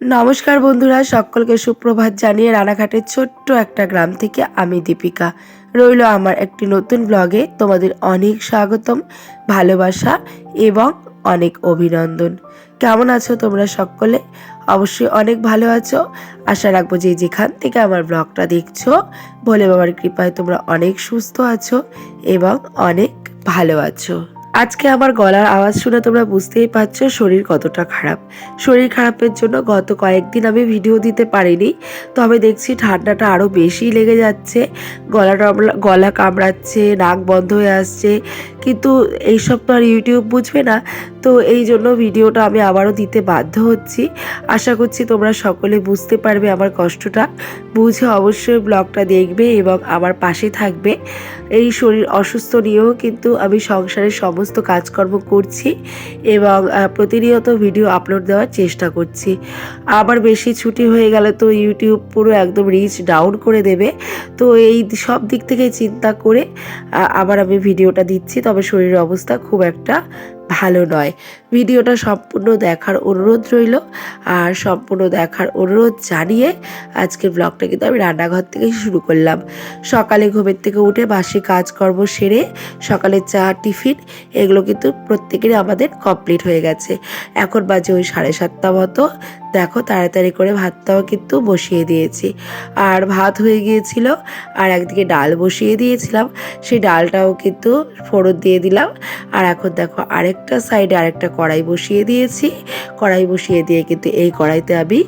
নমস্কার বন্ধুরা, সকলকে সুপ্রভাত জানিয়ে রানাঘাটের ছোট্ট একটা গ্রাম থেকে আমি দীপিকা। রইল আমার একটি নতুন ব্লগে তোমাদের অনেক স্বাগতম, ভালোবাসা এবং অনেক অভিনন্দন। কেমন আছো তোমরা সকলে? অবশ্যই অনেক ভালো আছো। আশা রাখব যে যেখান থেকে আমার ব্লগটা দেখছ, ভোলে বাবার কৃপায় তোমরা অনেক সুস্থ আছো এবং অনেক ভালো আছো। আজকে আমার গলার আওয়াজ শুনে তোমরা বুঝতেই পারছ শরীর কতটা খারাপ। শরীর খারাপের জন্য গত কয়েকদিন আমি ভিডিও দিতে পারিনি, তবে দেখছি ঠান্ডাটা আরও বেশি লেগে যাচ্ছে। গলা গলা কামড়াচ্ছে, নাক বন্ধ হয়ে আসছে কিন্তু এইসব তো আর ইউটিউব বুঝবে না। তো এই জন্য ভিডিওটা আমি আবারও দিতে বাধ্য হচ্ছি। আশা করছি তোমরা সকলে বুঝতে পারবে আমার কষ্টটা। বুঝে অবশ্যই ব্লগটা দেখবে এবং আমার পাশে থাকবে। এই শরীর অসুস্থ নিয়েও কিন্তু আমি সংসারের সমস্ত কাজকর্ম করছি এবং প্রতিনিয়ত ভিডিও আপলোড দেওয়ার চেষ্টা করছি। আবার বেশি ছুটি হয়ে গেলে তো ইউটিউব পুরো একদম রিচ ডাউন করে দেবে। তো এই সব দিক থেকে চিন্তা করে আবার আমি ভিডিওটা দিচ্ছি। তবে শরীরের অবস্থা খুব একটা ভালো নয়। ভিডিওটা সম্পূর্ণ দেখার অনুরোধ রইল। আর সম্পূর্ণ দেখার অনুরোধ জানিয়ে আজকের ব্লগটা কিন্তু আমি রান্নাঘর থেকে শুরু করলাম। সকালে ঘুমের থেকে উঠে বাসি কাজকর্ম সেরে সকালে চা, টিফিন এগুলো কিন্তু প্রত্যেকেরই আমাদের কমপ্লিট হয়ে গেছে। এখন বাজে ওই সাড়ে সাতটা মতো। দেখো তাড়াতাড়ি করে ভাতটাও কিন্তু বসিয়ে দিয়েছি। আর ভাত হয়ে গিয়েছিল আর একদিকে ডাল বসিয়ে দিয়েছিলাম। সেই ডালটাও কিন্তু ফোড়ন দিয়ে দিলাম। আর এখন দেখো আরেকটা সাইডে আরেকটা কড়াই বসিয়ে দিয়েছি। কড়াই বসিয়ে দিয়ে কিন্তু এই কড়াইতে আমি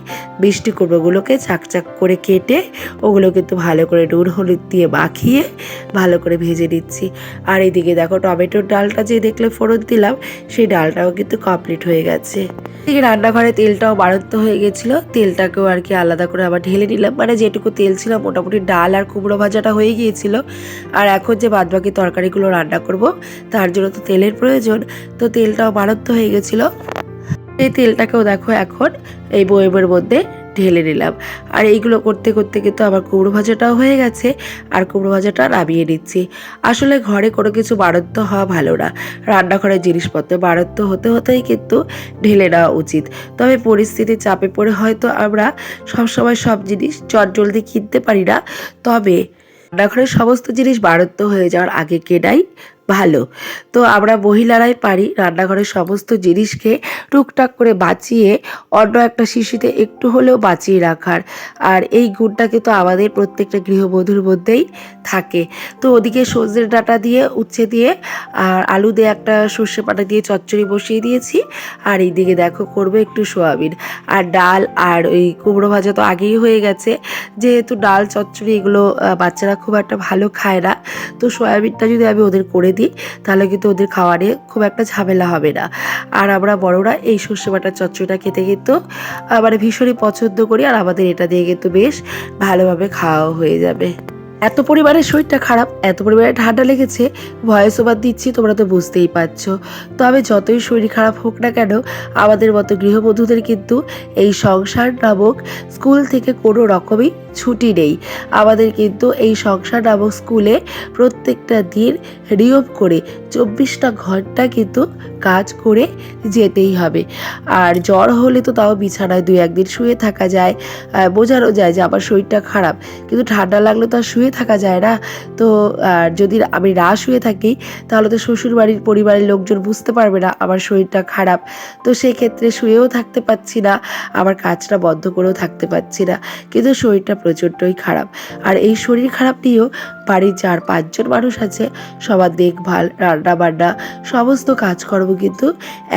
মিষ্টি কুমড়োগুলোকে চাকচাক করে কেটে ওগুলো কিন্তু ভালো করে নুন, হলুদ দিয়ে মাখিয়ে ভালো করে ভেজে নিচ্ছি। আর এইদিকে দেখো টমেটোর ডালটা যে দেখলে ফোড়ন দিলাম, সেই ডালটাও কিন্তু কমপ্লিট হয়ে গেছে। এদিকে রান্নাঘরে তেলটাও বাড়ন্ত হয়ে গেছিল। তেলটাকেও আর কি আলাদা করে আবার ঢেলে নিলাম। মানে যেটুকু তেল ছিল মোটামুটি ডাল আর কুমড়ো ভাজাটা হয়ে গিয়েছিল। আর এখন যে বাদবাকি তরকারিগুলো রান্না করব, তার জন্য তো তেলের প্রয়োজন। তো তেলটাও বাড়ন্ত হয়ে গেছিল। এই তেলটাকেও দেখো এখন এই বয়েমের মধ্যে ঢেলে নিলাম। আর এইগুলো করতে করতে কিন্তু আমার কুমড়ো ভাজাটাও হয়ে গেছে। আর কুমড়ো ভাজাটা নামিয়ে নিচ্ছি। আসলে ঘরে কোনো কিছু বাড়ত্ব হওয়া ভালো না। রান্নাঘরের জিনিসপত্র বাড়ত্ব হতে, হতেই কিন্তু ঢেলে নেওয়া উচিত। তবে পরিস্থিতির চাপে পড়ে হয়তো আমরা সবসময় সব জিনিস চটজলদি কিনতে পারি না। তবে রান্নাঘরের সমস্ত জিনিস বাড়ত্ব হয়ে যাওয়ার আগে কেনাই ভালো। তো আমরা মহিলারাই পারি রান্নাঘরের সমস্ত জিনিসকে টুকটাক করে বাঁচিয়ে, অন্য একটা শিশিতে একটু হলেও বাঁচিয়ে রাখার। আর এই গুণটা কিন্তু আমাদের প্রত্যেকটা গৃহবধূর মধ্যেই থাকে। তো ওদিকে সজনের ডাঁটা দিয়ে উচ্ছে দিয়ে, আর আলু দিয়ে একটা সর্ষে পাটা দিয়ে চচ্চড়ি বসিয়ে দিয়েছি। আর এইদিকে দেখো করবে একটু সোয়াবিন। আর ডাল আর ওই কুমড়ো ভাজা তো আগেই হয়ে গেছে। যেহেতু ডাল, চচ্চড়ি এগুলো বাচ্চারা খুব একটা ভালো খায় না। তো সয়াবিনটা যদি আমি ওদের করে দিই তাহলে কিন্তু ওদের খাওয়ারে খুব একটা ঝামেলা হবে না। আর আমরা বড়রা এই সর্ষে বাটার চচ্চড়িটা খেতে কিন্তু মানে ভীষণই পছন্দ করি, আর আমাদের এটা দিয়ে কিন্তু বেশ ভালোভাবে খাওয়া হয়ে যাবে। এত পরিমাণে শরীরটা খারাপ, এত পরিমাণে ঠান্ডা লেগেছে, ভয়েস ওভার দিচ্ছি, তোমরা তো বুঝতেই পারছ। তবে যতই শরীর খারাপ হোক না কেন, আমাদের মতো গৃহবধূদের কিন্তু এই সংসার নামক স্কুল থেকে কোনো রকমই ছুটি নেই। আমাদের কিন্তু এই সংসার নামক স্কুলে প্রত্যেকটা দিন নিয়ম করে চব্বিশটা ঘণ্টা কিন্তু কাজ করে যেতেই হবে। আর জ্বর হলে তো তাও বিছানায় দুই একদিন শুয়ে থাকা যায় বোঝানো যায় যে আমার শরীরটা খারাপ। কিন্তু ঠান্ডা লাগলে তো আর শুয়ে থাকা যায় না। তো, আর যদি আমি না শুয়ে থাকি, তাহলে তো শ্বশুর বাড়ির পরিবারের লোকজন বুঝতে পারবে না আমার শরীরটা খারাপ। তো সেই ক্ষেত্রে শুয়েও থাকতে পারছি না, আমার কাজটা বন্ধ করেও থাকতে পারছি না। কিন্তু শরীরটা প্রচণ্ডই খারাপ। আর এই শরীর খারাপ নিয়েও বাড়ির চার পাঁচজন মানুষ আছে, সবার দেখভাল রান্না বান্না সমস্ত কাজকর্ম কিন্তু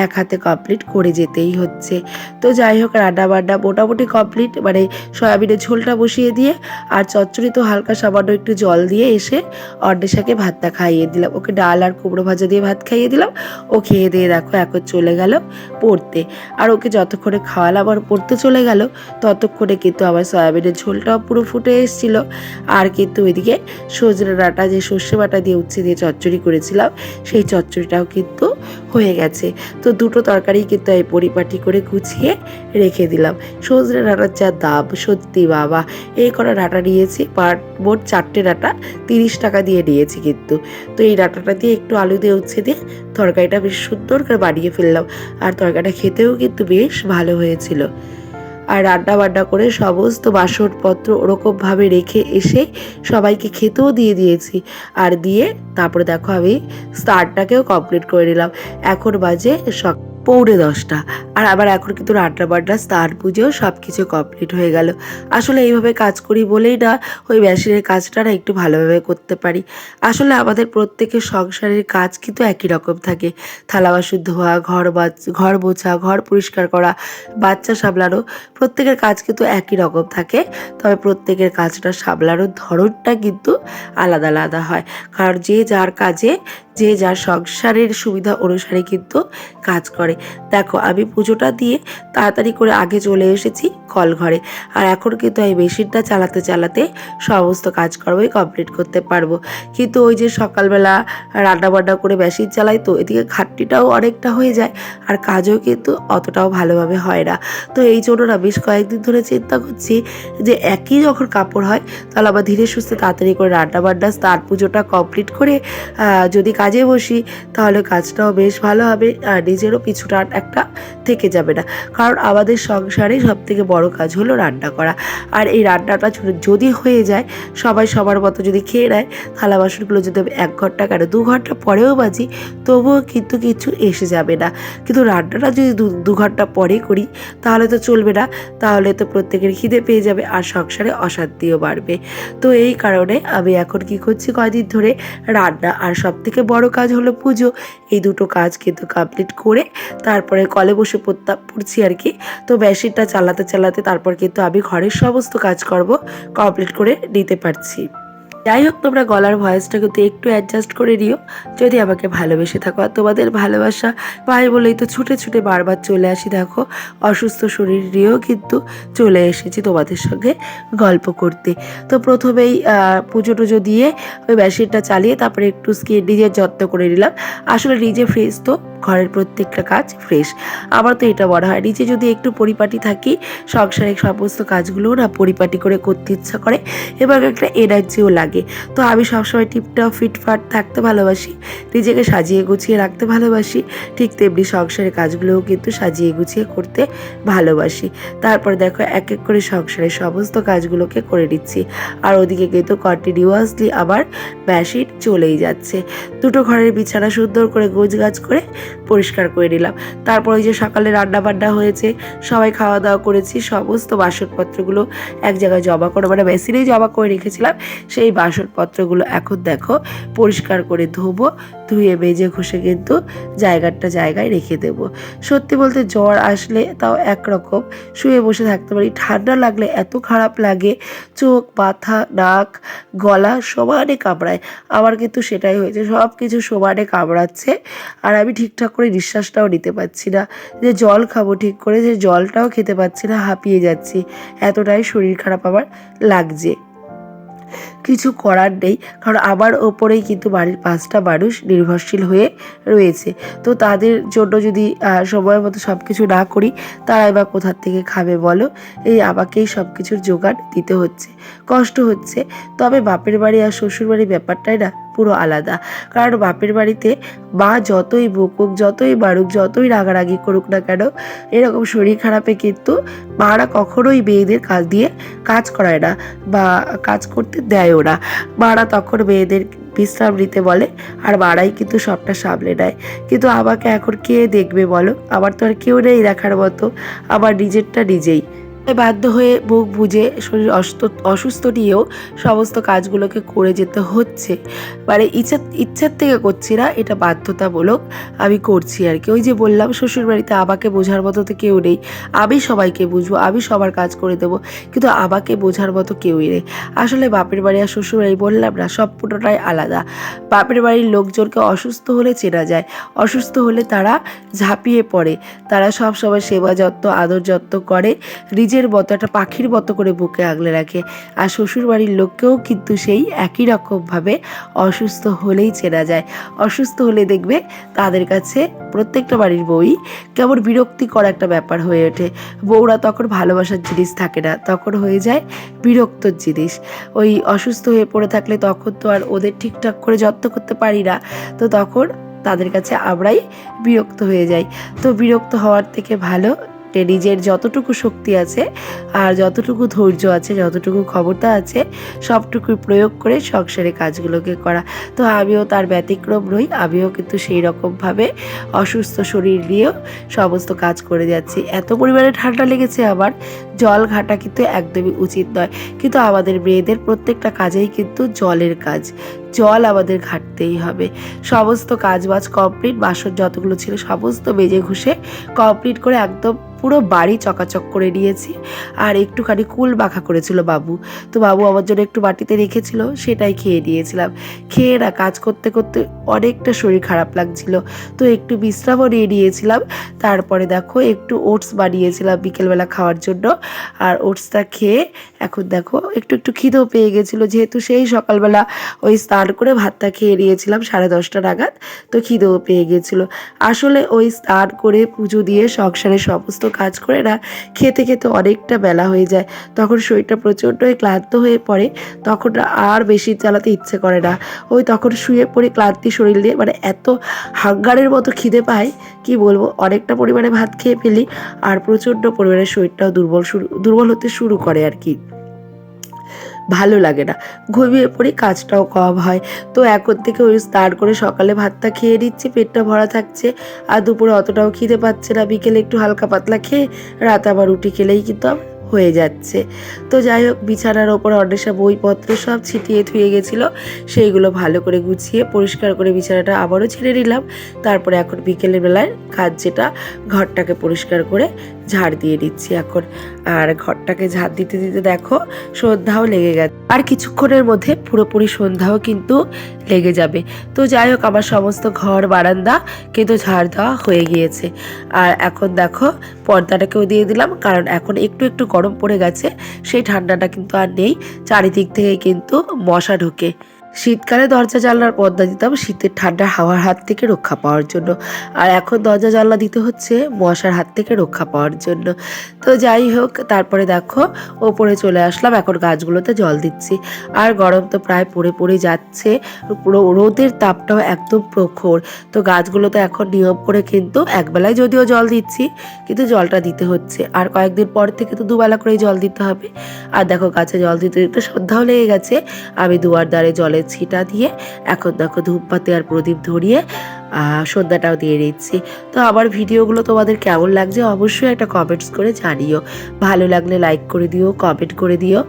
এক হাতে কমপ্লিট করে যেতেই হচ্ছে। তো যাই হোক রান্না বান্না মোটামুটি কমপ্লিট মানে সয়াবিনের ঝোলটা বসিয়ে দিয়ে আর চচ্চড়ি তো হালকা সামান্য একটু জল দিয়ে এসে অর্ধেশাকে ভাতটা খাইয়ে দিলাম। ওকে ডাল আর কুমড়ো ভাজা দিয়ে ভাত খাইয়ে দিলাম। ও খেয়ে দিয়ে দেখো এখন চলে গেল পড়তে। আর ওকে যতক্ষণে খাওয়ালাম আর পড়তে চলে গেল, ততক্ষণে কিন্তু আমার সয়াবিনের ঝোলটাও পুরো ফুটে এসেছিল। আর কিন্তু ওইদিকে সজনে ডাঁটা, যে সর্ষে বাটা দিয়ে উচ্ছে দিয়ে চচ্চড়ি করেছিলাম, সেই চচ্চড়িটাও কিন্তু হয়ে গেছে। তো দুটো তরকারি কিন্তু এই পরিপাটি করে গুছিয়ে রেখে দিলাম। সজনে ডাঁটার যা দাম, সত্যি বাবা। এই করা ডাঁটা নিয়েছি, পার মোট চারটে ডাঁটা তিরিশ টাকা দিয়ে নিয়েছি কিন্তু। তো এই ডাঁটাটা দিয়ে একটু আলু দিয়ে উচ্ছে দিয়ে তরকারিটা বেশ সুন্দর করে বানিয়ে ফেললাম। আর তরকারিটা খেতেও কিন্তু বেশ ভালো হয়েছিল। আর আড্ডা বাড্ডা করে সমস্ত বাসনপত্র ওরকমভাবে রেখে এসে সবাইকে খেতেও দিয়ে দিয়েছি। আর দিয়ে তারপরে দেখো আমি স্টারটাকেও কমপ্লিট করে নিলাম। এখন বাজে সক পৌনে দশটা। আর আবার এখন কিন্তু রান্না বান্না, স্নান পুজো সব কিছু কমপ্লিট হয়ে গেল। আসলে এইভাবে কাজ করি বলেই না, ওই মেশিনের কাজটা না একটু ভালোভাবে করতে পারি। আসলে আমাদের প্রত্যেকের সংসারের কাজ কিন্তু একই রকম থাকে। থালা বাসন ধোয়া, ঘর ঘর মোছা, ঘর পরিষ্কার করা, বাচ্চা সামলানো, প্রত্যেকের কাজ কিন্তু একই রকম থাকে। তবে প্রত্যেকের কাজটা সামলানোর ধরনটা কিন্তু আলাদা আলাদা হয়। কারণ যে যার কাজে যে যার সংসারের সুবিধা অনুসারে কিন্তু কাজ করে। দেখো, আমি পুজোটা দিয়ে তাড়াতাড়ি করে আগে চলে এসেছি কল ঘরে আর এখন কিন্তু এই মেশিনটা চালাতে চালাতে সমস্ত কাজকর্মই কমপ্লিট করতে পারব। কিন্তু ওই যে সকালবেলা রান্নাবান্না করে মেশিন চালাই তো, এদিকে খাটনিটাও অনেকটা হয়ে যায় আর কাজও কিন্তু অতটাও ভালোভাবে হয় না। তো এই জন্য না বেশ কয়েকদিন ধরে চিন্তা করছি যে একই যখন কাপড় হয়, তাহলে আবার ধীরে সুস্থে তাড়াতাড়ি করে রান্নাবান্না, স্নান পুজোটা কমপ্লিট করে যদি কাজে বসি, তাহলে কাজটাও বেশ ভালো হবে আর নিজেরও পিছুটা একটা থেকে যাবে না। কারণ আমাদের সংসারে সব থেকে বড় কাজ হলো রান্না করা। আর এই রান্নাটা যদি হয়ে যায়, সবাই সবার মতো যদি খেয়ে নেয়, থালা বাসনগুলো যদি আমি এক ঘণ্টা কেন দু ঘণ্টা পরেও বাজি তবুও কিন্তু কিছু এসে যাবে না। কিন্তু রান্নাটা যদি দু ঘণ্টা পরে করি, তাহলে তো চলবে না, তাহলে তো প্রত্যেকের খিদে পেয়ে যাবে আর সংসারে অশান্তিও বাড়বে। তো এই কারণে আমি এখন কি করছি, কয়দিন ধরে রান্না আর সব থেকে বড় কাজ হলো পুজো। এই দুটো কাজ কিন্তু কমপ্লিট করে তারপরে কলে বসে পড়তা, পড়ছি আর কি। তো মেশিনটা চালাতে চালাতে তারপর কিন্তু আমি ঘরের সমস্ত কাজকর্ম কমপ্লিট করে নিতে পারছি। যাই হোক, তোমরা গলার ভয়েসটা কিন্তু একটু অ্যাডজাস্ট করে নিও। যদি আমাকে ভালোবেসে থাকো, আর তোমাদের ভালোবাসা পাই বলেই তো ছুটে ছুটে বারবার চলে আসি, দেখো। অসুস্থ শরীর নিয়েও কিন্তু চলে এসেছি তোমাদের সঙ্গে গল্প করতে। তো প্রথমেই পুজো টুজো দিয়ে ওই মেশিনটা চালিয়ে তারপরে একটু স্কিন নিজের যত্ন করে নিলাম। আসলে নিজে ফ্রেশ তো ঘরের প্রত্যেকটা কাজ ফ্রেশ আমার তো এটা মনে হয় নিজে যদি একটু পরিপাটি থাকি, সংসারের সমস্ত কাজগুলোও না পরিপাটি করে করতে ইচ্ছা করে, এবং একটা এনার্জিও লাগে। তো আমি সবসময় টিপটপ ফিটফাট থাকতে ভালোবাসি, নিজেকে সাজিয়ে গুছিয়ে রাখতে ভালোবাসি, ঠিক তেমনি সংসারের কাজগুলোও কিন্তু সাজিয়ে গুছিয়ে করতে ভালোবাসি। তারপর দেখো, এক এক করে সংসারের সমস্ত কাজগুলোকে করে নিচ্ছি। আর ওদিকে কিন্তু কন্টিনিউয়াসলি আবার মেশিন চলেই যাচ্ছে। দুটো ঘরের বিছানা সুন্দর করে গোছগাছ করে পরিষ্কার করে নিলাম। তারপর ওই যে সকালে রান্না বান্না হয়েছে, সবাই খাওয়া দাওয়া করেছি, সমস্ত বাসনপত্রগুলো এক জায়গায় জমা করে মানে মেশিনেই জমা করে রেখেছিলাম। সেই বাসনপত্রগুলো এখন দেখো পরিষ্কার করে ধোবো ধুয়ে বেজে ঘষে কিন্তু জায়গাটা জায়গায় রেখে দেব। সত্যি বলতে জ্বর আসলে তাও একরকম। শুয়ে বসে থাকতে পারি। ঠান্ডা লাগলে এত খারাপ লাগে। চোখ, মাথা, নাক, গলা সমানে কামড়ায়। আমার কিন্তু সেটাই হয়েছে। সব কিছু সমানে কামড়াচ্ছে। আর আমি ঠিকঠাক করে নিঃশ্বাসটাও নিতে পারছি না। যে জল খাব ঠিক করে, যে জলটাও খেতে পারছি না, হাঁপিয়ে যাচ্ছি। এতটাই শরীর খারাপ আমার লাগছে। কিছু করার নেই, কারণ আমার ওপরেই কিন্তু বাড়ির পাঁচটা মানুষ নির্ভরশীল হয়ে রয়েছে। তো তাদের জন্য যদি সময় মতো সব কিছু না করি, তারা এবার কোথার থেকে খাবে বলো? এই আমাকেই সব কিছুর জোগান দিতে হচ্ছে। কষ্ট হচ্ছে, তবে বাপের বাড়ি আর শ্বশুর বাড়ির ব্যাপারটাই না, পুরো আলাদা। কারণ বাপের বাড়িতে মা যতই বকুক, যতই মারুক, যতই রাগারাগি করুক না কেন, এরকম শরীর খারাপে কিন্তু মারা কখনোই মেয়েদের কাজ দিয়ে কাজ করায় না বা কাজ করতে না মারা তখন মেয়েদের বিশ্রাম নিতে বলে, আর মারাই কিন্তু সবটা সামলে নেয়। কিন্তু আমাকে এখন কে দেখবে বলো? আমার তো আর কেউ নেই দেখার মতো। আমার নিজেরটা নিজেই। বাধ্য হয়ে বুক বুঝে শরীর অসুস্থ নিয়েও সমস্ত কাজগুলোকে করে যেতে হচ্ছে। মানে ইচ্ছা, ইচ্ছার থেকে করছি না, এটা বাধ্যতামূলক আমি করছি আর কি। ওই যে বললাম শ্বশুর বাড়িতে আমাকে বোঝার মতো তো কেউ নেই। আমি সবাইকে বুঝব, আমি সবার কাজ করে দেবো, কিন্তু আমাকে বোঝার মতো কেউই নেই। আসলে বাপের বাড়ি আর শ্বশুর বাড়ি বললাম না সব পুরোটাই আলাদা। বাপের বাড়ির লোকজনকে অসুস্থ হলে চেনা যায়, অসুস্থ হলে তারা ঝাঁপিয়ে পড়ে। তারা সব সময় সেবা যত্ন, আদর যত্ন করে নিজের মতো, একটা পাখির মতো করে বুকে আগলে রাখে। আর শ্বশুর বাড়ির লোককেও কিন্তু সেই একই রকমভাবে অসুস্থ হলেই চেনা যায়। অসুস্থ হলে দেখবে তাদের কাছে প্রত্যেকটা বাড়ির বউই কেমন বিরক্তিকর একটা ব্যাপার হয়ে ওঠে। বউরা তখন ভালোবাসার জিনিস থাকে না, তখন হয়ে যায় বিরক্তর জিনিস। ওই অসুস্থ হয়ে পড়ে থাকলে তখন তো আর ওদের ঠিকঠাক করে যত্ন করতে পারি না। তো তখন তাদের কাছে আমরাই বিরক্ত হয়ে যাই। তো বিরক্ত হওয়ার থেকে ভালো নিজের যতটুকু শক্তি আছে আর যতটুকু ধৈর্য আছে, যতটুকু ক্ষমতা আছে, সবটুকু প্রয়োগ করে সংসারে কাজগুলোকে করা। তো আমিও তার ব্যতিক্রম নই, আমিও কিন্তু সেই রকমভাবে অসুস্থ শরীর নিয়েও সমস্ত কাজ করে যাচ্ছি। এত পরিমাণে ঠান্ডা লেগেছে আমার, জল ঘাটা কিন্তু একদমই উচিত নয়। কিন্তু আমাদের মেয়েদের প্রত্যেকটা কাজেই কিন্তু জলের কাজ। জল আমাদের ঘাটতেই হবে। সমস্ত কাজ বাজ কমপ্লিট বাসন যতগুলো ছিল সমস্ত মেজে ঘুষে কমপ্লিট করে একদম পুরো বাড়ি চকাচক করে নিয়েছি। আর একটুখানি কুল মাখা করেছিল বাবু। তো বাবু আমার জন্য একটু বাটিতে রেখেছিল, সেটাই খেয়ে নিয়েছিলাম। খেয়ে না, কাজ করতে করতে অনেকটা শরীর খারাপ লাগছিল। তো একটু বিশ্রামও নিয়ে নিয়েছিলাম। তারপরে দেখো একটু ওটস বানিয়েছিলাম বিকেলবেলা খাওয়ার জন্য। আর ওটসটা খেয়ে এখন দেখো একটু একটু খিদেও পেয়ে গেছিল, যেহেতু সেই সকালবেলা ওই স্নান করে ভাতটা খেয়ে নিয়েছিলাম সাড়ে দশটা নাগাদ, তো খিদেও পেয়ে গেছিল আসলে ওই স্নান করে পুজো দিয়ে সংসারের সমস্ত কাজ করে না, খেতে খেতে অনেকটা বেলা হয়ে যায়। তখন শরীরটা প্রচণ্ডই ক্লান্ত হয়ে পড়ে, তখন আর বেশি চালাতে ইচ্ছে করে না। ওই তখন শুয়ে পড়ে ক্লান্তি শরীর নিয়ে মানে এত হাঙ্গারের মতো খিদে পায় কি বলব, অনেকটা পরিমাণে ভাত খেয়ে ফেলি, আর প্রচণ্ড পরিমাণে শরীরটাও দুর্বল শুরু, দুর্বল হতে শুরু করে আর কি। ভালো লাগে না। ঘুমিয়ে পড়ি, কাজটাও কম হয়। তো এখন থেকে ওই স্নান করে সকালে ভাতটা খেয়ে নিচ্ছি, পেটটা ভরা থাকছে। আর দুপুরে অতটাও খিদে পাচ্ছে না। বিকেলে একটু হালকা পাতলা খেয়ে রাত আবার রুটি খেলেই কিন্তু আমার হয়ে যাচ্ছে। তো যাই হোক, বিছানার ওপর অন্বেষা বইপত্র সব ছিটিয়ে থুয়ে গেছিল। সেইগুলো ভালো করে গুছিয়ে পরিষ্কার করে বিছানাটা আবারও ছেড়ে নিলাম। তারপরে এখন বিকেলের বেলায় কাজ যেটা, ঘরটাকে পরিষ্কার করে ঝাড় দিয়ে দিচ্ছি এখন। আর ঘরটাকে ঝাড় দিতে দিতে দেখো সন্ধ্যাও লেগে গেছে। আর কিছুক্ষণের মধ্যে পুরোপুরি সন্ধ্যাও কিন্তু লেগে যাবে। তো যাই হোক, আমার সমস্ত ঘর, বারান্দা কিন্তু ঝাড় দেওয়া হয়ে গিয়েছে। আর এখন দেখো, পর্দাটাকেও দিয়ে দিলাম, কারণ এখন একটু একটু গরম পড়ে গেছে, সেই ঠান্ডাটা কিন্তু আর নেই। চারিদিক থেকে কিন্তু মশা ঢোকে। শীতকালে দরজা জানলার পর্দা দিতাম, শীতের ঠান্ডার হাওয়ার হাত থেকে রক্ষা পাওয়ার জন্য। আর এখন দরজা জানলা দিতে হচ্ছে মশার হাত থেকে রক্ষা পাওয়ার জন্য। তো যাই হোক, তারপরে দেখো, ওপরে চলে আসলাম, এখন গাছগুলোতে জল দিচ্ছি। আর গরম তো প্রায় পড়ে পড়ে যাচ্ছে রোদের তাপটাও একদম প্রখর। তো গাছগুলোতে এখন নিয়ম করে কিন্তু একবেলায় যদিও জল দিচ্ছি, কিন্তু জলটা দিতে হচ্ছে। আর কয়েকদিন পর থেকে তো দুবেলা করেই জল দিতে হবে। আর দেখো, গাছে জল দিতে দিতে সন্ধ্যাও লেগে গেছে। আমি দুয়ার দ্বারে জলের ছিটা দিয়ে এখন দেখো ধূপপাতি আর প্রদীপ ধরিয়ে সন্ধ্যাটাও দিয়ে দিচ্ছি। তো আমার ভিডিওগুলো তোমাদের কেমন লাগছে অবশ্যই একটা কমেন্টস করে জানিও। ভালো লাগলে লাইক করে দিও কমেন্ট করে দিও।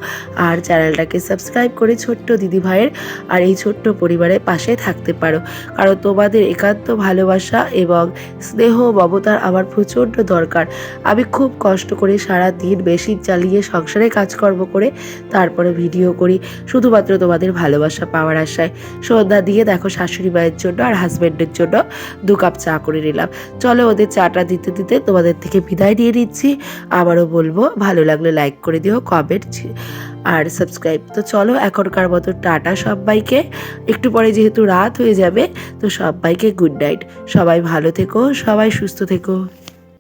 আর চ্যানেলটাকে সাবস্ক্রাইব করে ছোট্ট দিদি ভাইয়ের আর এই ছোট্ট পরিবারের পাশে থাকতে পারো। কারণ তোমাদের একান্ত ভালোবাসা এবং স্নেহ মমতার আমার প্রচণ্ড দরকার। আমি খুব কষ্ট করে সারা দিন মেশিন চালিয়ে সংসারে কাজকর্ম করে তারপরে ভিডিও করি। শুধুমাত্র তোমাদের ভালোবাসা পাওয়ার আশায়। সন্ধ্যা দিয়ে দেখো শাশুড়ি মায়ের জন্য আর হাজব্যান্ডের জন্য দু কাপ চা করে নিলাম। চলো ওদের চাটা দিতে দিতে তোমাদের থেকে বিদায় দিয়ে দিচ্ছি আবারও বলব, ভালো লাগলে লাইক করে দিও কমেন্ট আর সাবস্ক্রাইব তো চলো এখনকার মতো টাটা সবাইকে। একটু পরে যেহেতু রাত হয়ে যাবে, তো সবাইকে গুড নাইট সবাই ভালো থেকো, সবাই সুস্থ থেকো।